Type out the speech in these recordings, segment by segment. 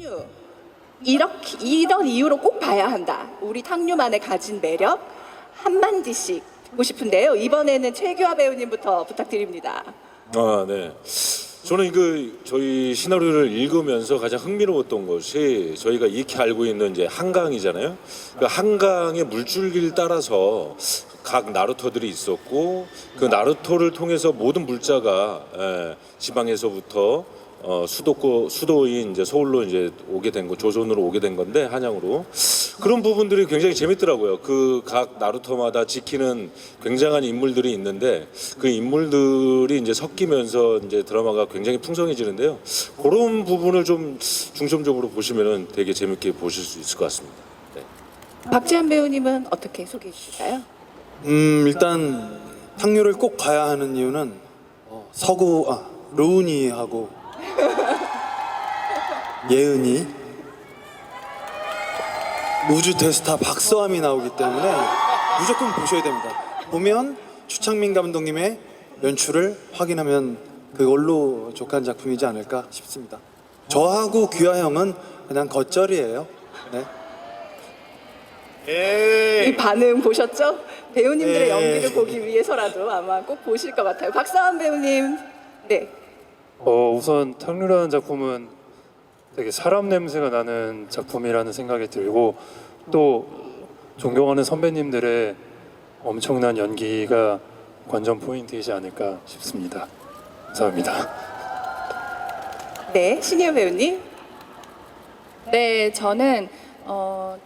탕류 이렇게 이런 이유로 꼭 봐야 한다. 우리 탕류만의 가진 매력 한 마디씩 듣고 싶은데요. 이번에는 최규하 배우님부터 부탁드립니다. 아, 네. 저는 그 저희 시나리오를 읽으면서 가장 흥미로웠던 것이 저희가 익히 알고 있는 이제 한강이잖아요. 그 한강의 물줄기를 따라서 각 나루터들이 있었고 그 나루터를 통해서 모든 물자가 예, 지방에서부터 어, 수도고 수도인 이제 서울로 이제 오게 된 거, 조선으로 오게 된 건데 한양으로 그런 부분들이 굉장히 재밌더라고요. 그 각 나루터마다 지키는 굉장한 인물들이 있는데 그 인물들이 이제 섞이면서 이제 드라마가 굉장히 풍성해지는데요. 그런 부분을 좀 중점적으로 보시면은 되게 재밌게 보실 수 있을 것 같습니다. 네. 박지한 배우님은 어떻게 소개해 주실까요? 음 일단 탕류를 꼭 봐야 하는 이유는 어, 서구 아 로운이하고 예은이 우주 대스타 박서함이 나오기 때문에 무조건 보셔야 됩니다. 보면 추창민 감독님의 연출을 확인하면 그걸로 족한 작품이지 않을까 싶습니다. 저하고 규하 형은 그냥 겉절이에요. 네. 이 반응 보셨죠? 배우님들의 네. 연기를 보기 위해서라도 아마 꼭 보실 것 같아요. 박사원 배우님, 네. 어, 우선 탕류라는 작품은 되게 사람 냄새가 나는 작품이라는 생각이 들고 또 존경하는 선배님들의 엄청난 연기가 관전 포인트이지 않을까 싶습니다. 감사합니다. 네, 신희우 배우님. 네, 저는 어,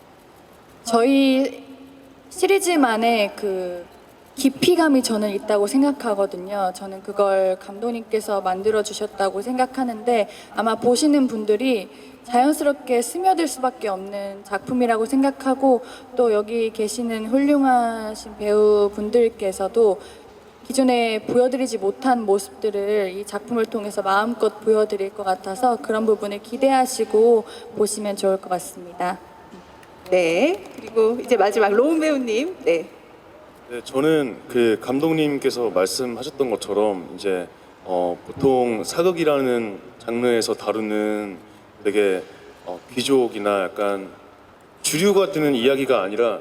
저희 시리즈만의 그 깊이감이 저는 있다고 생각하거든요. 저는 그걸 감독님께서 만들어 주셨다고 생각하는데 아마 보시는 분들이 자연스럽게 스며들 수밖에 없는 작품이라고 생각하고 또 여기 계시는 훌륭하신 배우분들께서도 기존에 보여드리지 못한 모습들을 이 작품을 통해서 마음껏 보여드릴 것 같아서 그런 부분을 기대하시고 보시면 좋을 것 같습니다. 네. 그리고 이제 마지막 로운 배우님. 네. 네, 저는 그 감독님께서 말씀하셨던 것처럼 이제 어, 보통 사극이라는 장르에서 다루는 되게 어, 귀족이나 약간 주류가 되는 이야기가 아니라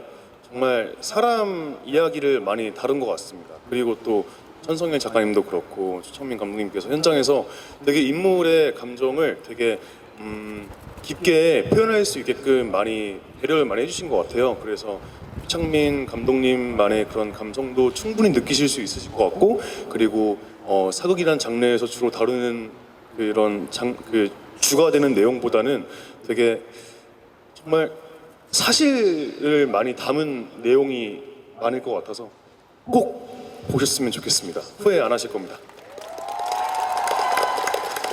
정말 사람 이야기를 많이 다룬 것 같습니다. 그리고 또 천성현 작가님도 그렇고 추천민 감독님께서 현장에서 되게 인물의 감정을 되게 음, 깊게 표현할 수 있게끔 많이 배려를 많이 해주신 것 같아요. 그래서 최창민 감독님만의 그런 감성도 충분히 느끼실 수 있으실 것 같고 그리고 어, 사극이라는 장르에서 주로 다루는 그런 장, 그 주가 되는 내용보다는 되게 정말 사실을 많이 담은 내용이 많을 것 같아서 꼭 보셨으면 좋겠습니다. 후회 안 하실 겁니다.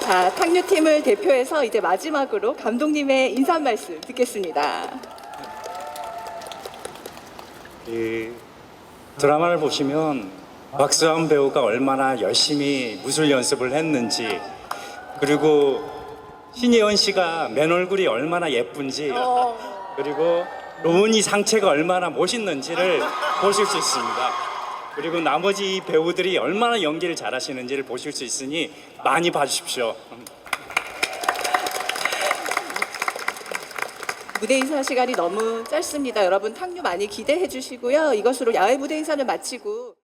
자, 탕류팀을 대표해서 이제 마지막으로 감독님의 인사 한 말씀 듣겠습니다. 이 드라마를 보시면 박수환 배우가 얼마나 열심히 무술 연습을 했는지 그리고 신예원 씨가 맨 얼굴이 얼마나 예쁜지 그리고 로운이 상체가 얼마나 멋있는지를 보실 수 있습니다. 그리고 나머지 배우들이 얼마나 연기를 잘하시는지를 보실 수 있으니 많이 봐주십시오. 무대 인사 시간이 너무 짧습니다. 여러분 탕류 많이 기대해 주시고요. 이것으로 야외 무대 인사는 마치고